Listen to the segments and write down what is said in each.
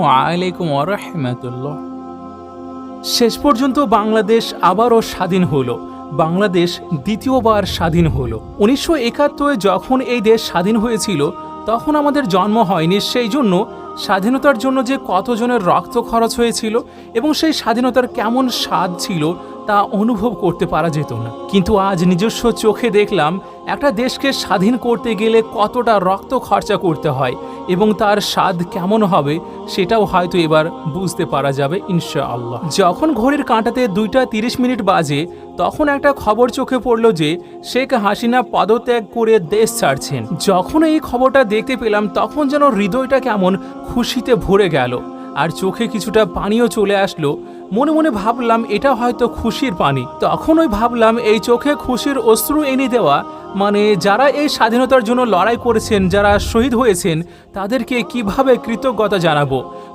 আলাইকুম শেষ পর্যন্ত বাংলাদেশ আবারও স্বাধীন হলো। বাংলাদেশ দ্বিতীয়বার স্বাধীন হলো। উনিশশো একাত্তরে যখন এই দেশ স্বাধীন হয়েছিল, তখন আমাদের জন্ম হয়নি। সেই জন্য স্বাধীনতার জন্য যে কতজনের রক্ত খরচ হয়েছিল এবং সেই স্বাধীনতার কেমন স্বাদ ছিল তা অনুভব করতে পারা যেত না। কিন্তু আজ নিজস্ব চোখে দেখলাম, একটা দেশকে স্বাধীন করতে গেলে কতটা রক্ত খরচা করতে হয় এবং তার স্বাদ কেমন হবে সেটাও হয়তো এবার বুঝতে পারা যাবে, ইনশাআল্লাহ। যখন ঘড়ির কাঁটাতে দুইটা তিরিশ মিনিট বাজে, তখন একটা খবর চোখে পড়ল যে শেখ হাসিনা পদত্যাগ করে দেশ ছাড়ছেন। যখন এই খবরটা দেখতে পেলাম, তখন যেন হৃদয়টা কেমন খুশিতে ভরে গেল। আর চোখে কিছুটা পানিও চলে আসলো। মনে মনে ভাবলাম, এটা হয়তো খুশির পানি। তখনই ভাবলাম, এই চোখে খুশির অশ্রু এনে দেওয়া মানে যারা এই স্বাধীনতার জন্য লড়াই করেছেন, যারা শহীদ হয়েছেন, তাদেরকে কীভাবে কৃতজ্ঞতা জানাব?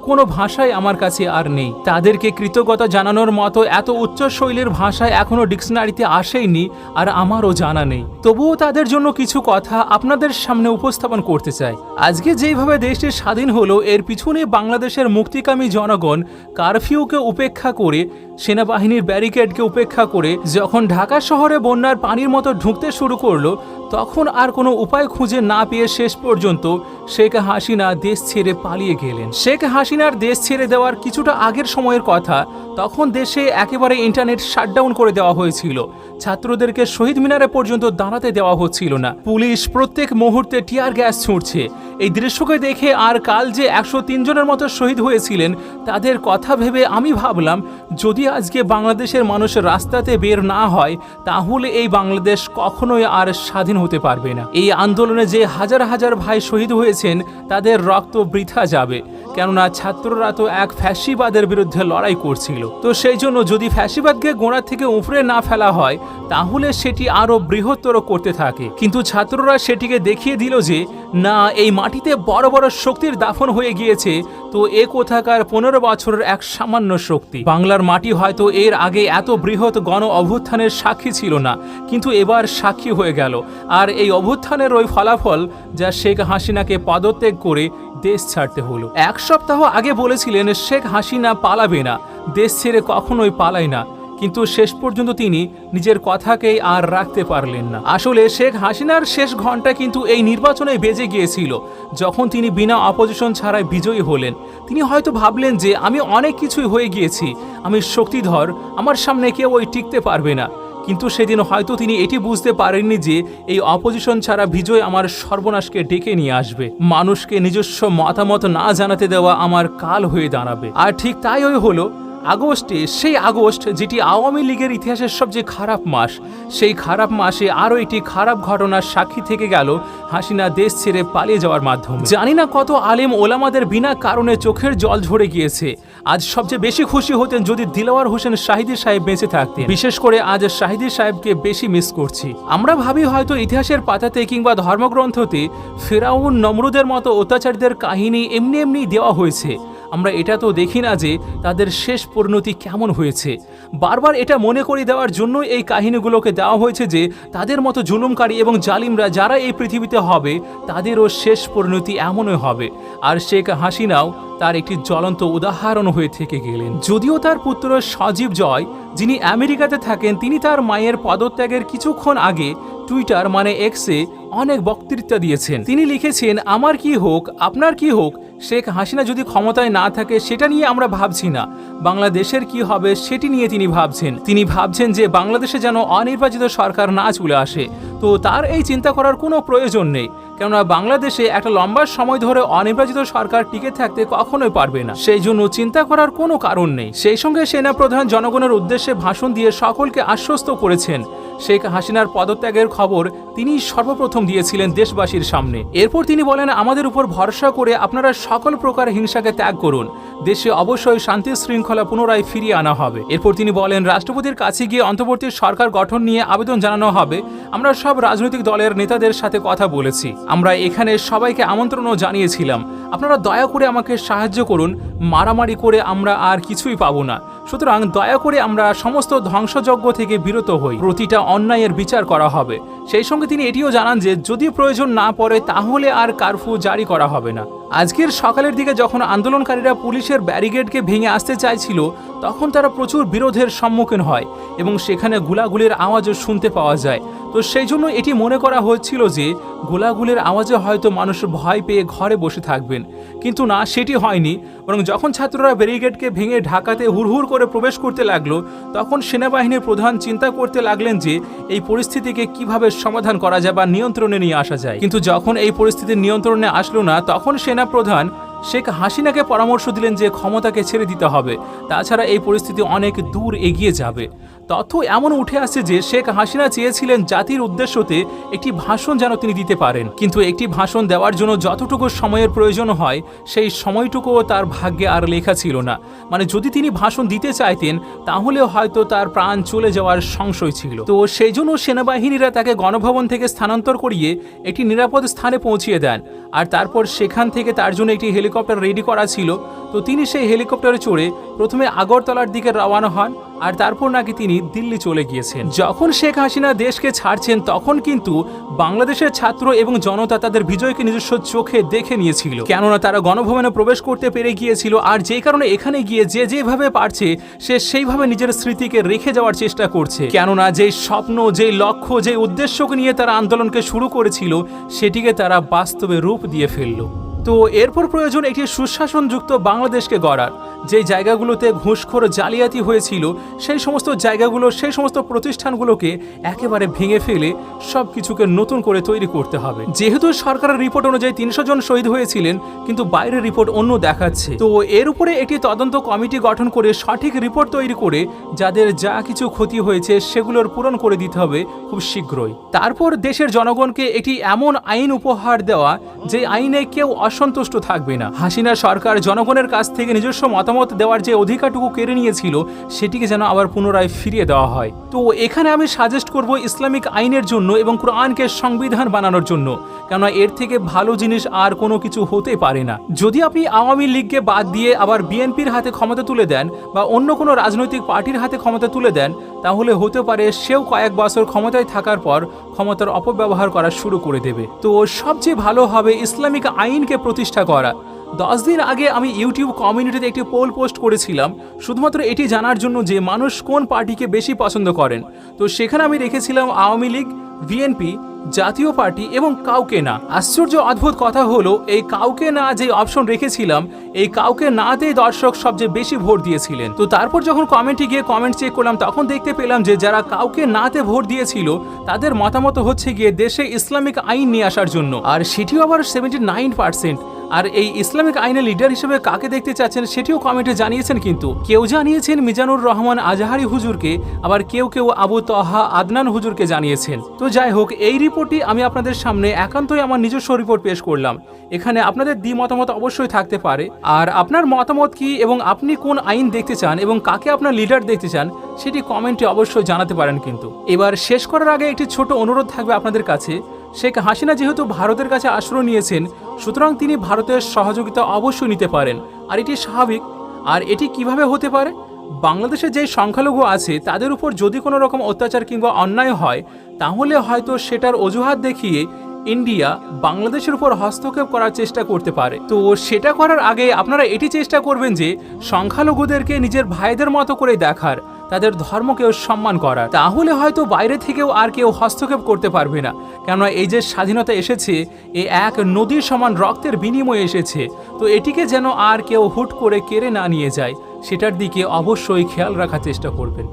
কোনো ভাষাই আমার কাছে আর নেই। তাদেরকে কৃতজ্ঞতা জানানোর মতো এত উচ্চ শৈলীর ভাষা এখনও ডিকশনারিতে আসেইনি আর আমারও জানা নেই। তবুও তাদের জন্য কিছু কথা আপনাদের সামনে উপস্থাপন করতে চাই। আজকে যেইভাবে দেশটি স্বাধীন হলো, এর পিছনে বাংলাদেশের মুক্তিকামী জনগণ কারফিউকে উপেক্ষা করে সেনাবাহিনীর ব্যারিকেডকে উপেক্ষা করে যখন ঢাকা শহরে বন্যার পানির মতো ঢুকতে শুরু করল, তখন আর কোনো উপায় খুঁজে না পেয়ে শেষ পর্যন্ত শেখ হাসিনা দেশ ছেড়ে পালিয়ে গেলেন। শেখ হাসিনার দেশ ছেড়ে দেওয়ার কিছুটা আগের সময়ের কথা, তখন দেশে একেবারে ইন্টারনেট শাটডাউন করে দেওয়া হয়েছিল। ছাত্রদেরকে শহীদ মিনারে পর্যন্ত দাঁড়াতে দেওয়া হচ্ছিল না। পুলিশ প্রত্যেক মুহূর্তে টিয়ার গ্যাস ছুঁড়ছে। এই দৃশ্যকে দেখে আর কাল যে একশো জনের মতো শহীদ হয়েছিলেন, তাদের কথা ভেবে আমি ভাবলাম, যদি আজকে বাংলাদেশের মানুষ রাস্তাতে বের না হয়, তাহলে এই বাংলাদেশ কখনোই আর স্বাধীন হতে পারবে না। এই আন্দোলনে যে হাজার হাজার ভাই শহীদ হয়েছেন, তাদের রক্ত বৃথা যাবে। কেননা ছাত্ররা তো এক ফ্যাসিবাদের বিরুদ্ধে লড়াই করছিল। তো সেই জন্য যদি ফ্যাসিবাদকে গোড়া থেকে উফরে না ফেলা হয়, তাহলে সেটি আরও বৃহত্তর করতে থাকে। কিন্তু ছাত্ররা সেটিকে দেখিয়ে দিল যে না, এই মাটিতে বড় বড় শক্তির দাফন হয়ে গিয়েছে। তো এ কোথাকার পনেরো বছরের এক সামান্য শক্তি। বাংলার মাটি হয়তো এর আগে এত বৃহৎ গণ অভ্যুত্থানের সাক্ষী ছিল না, কিন্তু এবার সাক্ষী হয়ে গেল। আর এই অভ্যুত্থানের ওই ফলাফল যা শেখ হাসিনাকে পদত্যাগ করে দেশ ছাড়তে হলো। এক সপ্তাহ আগে বলেছিলেন, শেখ হাসিনা পালাবে না, দেশ ছেড়ে কখনোই পালায় না। কিন্তু শেষ পর্যন্ত তিনি নিজের কথাকেই আর রাখতে পারলেন না। আসলে শেখ হাসিনার শেষ ঘণ্টা কিন্তু এই নির্বাচনে বেজে গিয়েছিল। যখন তিনি বিনা অপোজিশন ছাড়াই বিজয়ী হলেন, তিনি হয়তো ভাবলেন যে, আমি অনেক কিছুই হয়ে গিয়েছি। আমি শক্তিধর, আমার সামনে কেউ ওই টিকতে পারবে না। কিন্তু সেদিন হয়তো তিনি এটি বুঝতে পারেননি যে, এই অপোজিশন ছাড়া বিজয় আমার সর্বনাশকে ডেকে নিয়ে আসবে। মানুষকে নিজস্ব মতামত না জানাতে দেওয়া আমার কাল হয়ে দাঁড়াবে। আর ঠিক তাই ওই হলো আগস্টে, সেই আগস্ট যেটি আওয়ামী লীগের ইতিহাসের সবচেয়ে খারাপ মাস, সেই খারাপ মাসে আরও একটি খারাপ ঘটনার সাক্ষী থেকে গেল হাসিনা দেশ ছেড়ে পালিয়ে যাওয়ার মাধ্যমে। জানি না কত আলেম ওলামাদের বিনা কারণে চোখের জল ঝরে গিয়েছে। আজ সবচেয়ে বেশি খুশি হতেন যদি দিলাওয়ার হোসেন শাহিদি সাহেব বেঁচে থাকতেন। বিশেষ করে আজ শাহিদি সাহেবকে বেশি মিস করছি। আমরা ভাবি হয়তো ইতিহাসের পাতাতে কিংবা ধর্মগ্রন্থতে ফেরাউন, নমরুদের মতো অত্যাচারীদের কাহিনী এমনি এমনি দেওয়া হয়েছে। আমরা এটা তো দেখি না যে তাদের শেষ পরিণতি কেমন হয়েছে। বারবার এটা মনে করে দেওয়ার জন্য এই কাহিনীগুলোকে দেওয়া হয়েছে যে তাদের মতো জুলুমকারী এবং জালিমরা যারা এই পৃথিবীতে হবে, তাদেরও শেষ পরিণতি এমনই হবে। আর শেখ হাসিনাও তার একটি জ্বলন্ত উদাহরণ হয়ে থেকে গেলেন। যদিও তার পুত্র সজীব জয়, যিনি আমেরিকাতে থাকেন, তিনি তার মায়ের পদত্যাগের কিছুক্ষণ আগে টুইটার মানে এক্সে অনেক বক্তৃতা দিয়েছেন। তিনি লিখেছেন, আমার কি হোক, আপনার কি হোক, শেখ হাসিনা যদি ক্ষমতায় না থাকে, সেটা নিয়ে আমরা ভাবছি না। বাংলাদেশের কি হবে, সেটি নিয়ে তিনি ভাবছেন। তিনি ভাবছেন যে বাংলাদেশে যেন অনির্বাচিত সরকার না চলে আসে। তো তার এই চিন্তা করার কোনো প্রয়োজন নেই। কেননা বাংলাদেশে একটা লম্বা সময় ধরে অনির্বাচিত সরকার টিকে থাকতে কখনোই পারবে না। সেই জন্য চিন্তা করার কোনো কারণ নেই। সেই সঙ্গে সেনাপ্রধান জনগণের উদ্দেশ্যে ভাষণ দিয়ে সকলকে আশ্বস্ত করেছেন। শেখ হাসিনার পদত্যাগের খবর তিনি সর্বপ্রথম দিয়েছিলেন দেশবাসীর সামনে। এরপর তিনি বলেন, আমাদের উপর ভরসা করে আপনারা সকল প্রকার হিংসাকে ত্যাগ করুন। দেশে অবশ্যই শান্তি শৃঙ্খলা পুনরায় ফিরিয়ে আনা হবে। এরপর তিনি বলেন, রাষ্ট্রপতির কাছে গিয়ে অন্তর্বর্তী সরকার গঠন নিয়ে আবেদন জানানো হবে। আমরা সব রাজনৈতিক দলের নেতাদের সাথে কথা বলেছি। আমরা এখানে সবাইকে আমন্ত্রণও জানিয়েছিলাম। আপনারা দয়া করে আমাকে সাহায্য করুন। মারামারি করে আমরা আর কিছুই পাবো না। সুতরাং দয়া করে আমরা সমস্ত ধ্বংসযজ্ঞ থেকে বিরত হই। প্রতিটা অন্যায়ের বিচার করা হবে। সেই সঙ্গে তিনি এটিও জানান যে যদি প্রয়োজন না পড়ে, তাহলে আর কারফু জারি করা হবে না। আজকের সকালের দিকে যখন আন্দোলনকারীরা পুলিশের ব্যারিকেডকে ভেঙে আসতে চাইছিল, তখন তারা প্রচুর বিরোধের সম্মুখীন হয় এবং সেখানে গুলাগুলির আওয়াজও শুনতে পাওয়া যায়। তো সেই জন্য এটি মনে করা হচ্ছিল যে গোলাগুলির আওয়াজে হয়তো মানুষ ভয় পেয়ে ঘরে বসে থাকবেন। কিন্তু না, সেটি হয়নি। বরং যখন ছাত্ররা ব্যারিকেডকে ভেঙে ঢাকাতে হুড়হুড় করে প্রবেশ করতে লাগল, তখন সেনাবাহিনীর প্রধান চিন্তা করতে লাগলেন যে এই পরিস্থিতিকে কীভাবে সমাধান করা যায় বা নিয়ন্ত্রণে নিয়ে আসা যায়। কিন্তু যখন এই পরিস্থিতির নিয়ন্ত্রণে আসলো না, তখন সেনা প্রধান শেখ হাসিনাকে পরামর্শ দিলেন যে ক্ষমতাকে ছেড়ে দিতে হবে। তাছাড়া এই পরিস্থিতি অনেক দূর এগিয়ে যাবে। তথ্য এমন উঠে আসছে যে শেখ হাসিনা চেয়েছিলেন জাতির উদ্দেশ্যতে একটি ভাষণ যেন তিনি দিতে পারেন। কিন্তু একটি ভাষণ দেওয়ার জন্য যতটুকু সময়ের প্রয়োজন হয়, সেই সময়টুকুও তার ভাগ্যে আর লেখা ছিল না। মানে যদি তিনি ভাষণ দিতে চাইতেন তাহলে হয়তো তার প্রাণ চলে যাওয়ার সংশয় ছিল। তো সেই জন্য সেনাবাহিনীরা তাকে গণভবন থেকে স্থানান্তর করিয়ে একটি নিরাপদ স্থানে পৌঁছিয়ে দেন। আর তারপর সেখান থেকে তার জন্য একটি হেলিকপ্টার রেডি করা ছিল। তো তিনি সেই হেলিকপ্টারে চড়ে প্রথমে আগরতলার দিকে রওয়ানা হন। আর তারপর নাকি তিনি দিল্লি চলে গিয়েছেন। যখন শেখ হাসিনা দেশকে ছাড়ছেন, তখন কিন্তু বাংলাদেশের ছাত্র এবং জনতা তাদের বিজয়কে নিজস্ব চোখে দেখে নিয়েছিল। কেননা তারা গণভবনে প্রবেশ করতে পেরে গিয়েছিল, আর যেই কারণে এখানে গিয়ে যে যেভাবে পারছে, সে সেইভাবে নিজের স্মৃতিকে রেখে যাওয়ার চেষ্টা করছে। কেননা যেই স্বপ্ন, যেই লক্ষ্য, যেই উদ্দেশ্যকে নিয়ে তারা আন্দোলনকে শুরু করেছিল, সেটিকে তারা বাস্তবে রূপ দিয়ে ফেলল। তো এরপর প্রয়োজন একটি সুশাসনযুক্ত বাংলাদেশকে গড়ার। যে জায়গাগুলোতে ঘুষখোর জালিয়াতি হয়েছিল, সেই সমস্ত জায়গাগুলো, সেই সমস্ত প্রতিষ্ঠানগুলোকে একেবারে ভেঙে ফেলে সব কিছুকে নতুন করে তৈরি করতে হবে। যেহেতু সরকারের রিপোর্ট অনুযায়ী তিনশো জন শহীদ হয়েছিলেন, কিন্তু বাইরের রিপোর্ট অন্য দেখাচ্ছে। তো এর উপরে একটি তদন্ত কমিটি গঠন করে সঠিক রিপোর্ট তৈরি করে যাদের যা কিছু ক্ষতি হয়েছে সেগুলোর পূরণ করে দিতে হবে খুব শীঘ্রই। তারপর দেশের জনগণকে একটি এমন আইন উপহার দেওয়া, যে আইনে কেউ অসন্তুষ্ট থাকবে না। হাসিনা সরকার জনগণের কাছ থেকে নিজস্ব মতামত দেওয়ার যে অধিকারটুকু কেড়ে নিয়েছিল, সেটিকে যেন আবার পুনরায় ফিরিয়ে দেওয়া হয়। তো এখানে আমি সাজেস্ট করব ইসলামিক আইনের জন্য এবং কোরআনকে সংবিধান বানানোর জন্য, কেননা এর থেকে ভালো জিনিস আর কোনো কিছু হতে পারে না। যদি আপনি আওয়ামী লীগকে বাদ দিয়ে আবার বিএনপির হাতে ক্ষমতা তুলে দেন বা অন্য কোনো রাজনৈতিক পার্টির হাতে ক্ষমতা তুলে দেন, তাহলে হতে পারে সেও কয়েক বছর ক্ষমতায় থাকার পর ক্ষমতার অপব্যবহার করা শুরু করে দেবে। তো সবচেয়ে ভালো হবে ইসলামিক আইনকে প্রতিষ্ঠা করা। দশ দিন আগে আমি ইউটিউব কমিউনিটিতে একটি পোল পোস্ট করেছিলাম। শুধুমাত্র এটি জানার জন্য যে মানুষ কোন পার্টিকে বেশি পছন্দ করেন। তো সেখানে আমি রেখেছিলাম আওয়ামী লীগ বিএনপি জাতীয় পার্টি এবং কাউকে না। আশ্চর্য অদ্ভুত কথা হলো, এই কাউকে না যে অপশন রেখেছিলাম, এই কাউকে নাতেই দর্শক সবচেয়ে বেশি ভোট দিয়েছিলেন। তো তারপর যখন কমেন্টে গিয়ে কমেন্ট চেক করলাম, তখন দেখতে পেলাম যে যারা কাউকে নাতে ভোট দিয়েছিল, তাদের মতামত হচ্ছে গিয়ে দেশে ইসলামিক আইন নিয়ে আসার জন্য। আর সেটিও আবার সেভেন্টি নাইন পার্সেন্ট আর এই ইসলামিক আইনের লিডার হিসেবে কাকে দেখতে চাচ্ছেন সেটিও কমেন্টে জানিয়েছেন কিন্তু। কেউ জানিয়েছেন মিজানুর রহমান আজাহারি হুজুরকে, আবার কেউ কেউ আবু তহা আদনান হুজুরকে জানিয়েছেন। তো যাই হোক, এই রিপোর্টটি আমি আপনাদের সামনে একান্তই আমার নিজস্ব রিপোর্ট পেশ করলাম। এখানে আপনাদের দ্বি মতামত অবশ্যই থাকতে পারে। আর আপনার মতামত কি এবং আপনি কোন আইন দেখতে চান এবং কাকে আপনার লিডার দেখতে চান, সেটি কমেন্টে অবশ্যই জানাতে পারেন কিন্তু। এবার শেষ করার আগে একটি ছোট অনুরোধ থাকবে আপনাদের কাছে। শেখ হাসিনা যেহেতু ভারতের কাছে আশ্রয় নিয়েছেন সুতরাং তিনি ভারতের সহযোগিতা অবশ্যই নিতে পারেন। আর এটি স্বাভাবিক। আর এটি কীভাবে হতে পারে? বাংলাদেশে যে সংখ্যালঘু আছে, তাদের উপর যদি কোনো রকম অত্যাচার কিংবা অন্যায় হয়, তাহলে হয়তো সেটার অজুহাত দেখিয়ে ইন্ডিয়া বাংলাদেশের উপর হস্তক্ষেপ করার চেষ্টা করতে পারে। তো সেটা করার আগে আপনারা এটি চেষ্টা করবেন যে সংখ্যালঘুদেরকে নিজের ভাইদের মতো করে দেখার। তাদের ধর্মকেও সম্মান করার তাহলে হয়তো বাইরে থেকেও আর কেউ হস্তক্ষেপ করতে পারবে না। কেননা এই যে স্বাধীনতা এসেছে, এ এক নদীর সমান রক্তের বিনিময়ে এসেছে। তো এটিকে যেন আর কেউ হুট করে কেড়ে না নিয়ে যায়, সেটার দিকে অবশ্যই খেয়াল রাখার চেষ্টা করবেন।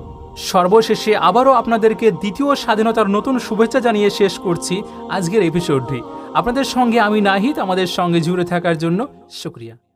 সর্বশেষে আবারও আপনাদেরকে দ্বিতীয় স্বাধীনতার নতুন শুভেচ্ছা জানিয়ে শেষ করছি আজকের এপিসোডটি আপনাদের সঙ্গে আমি নাহিদ, আমাদের সঙ্গে জুড়ে থাকার জন্য শুক্রিয়া।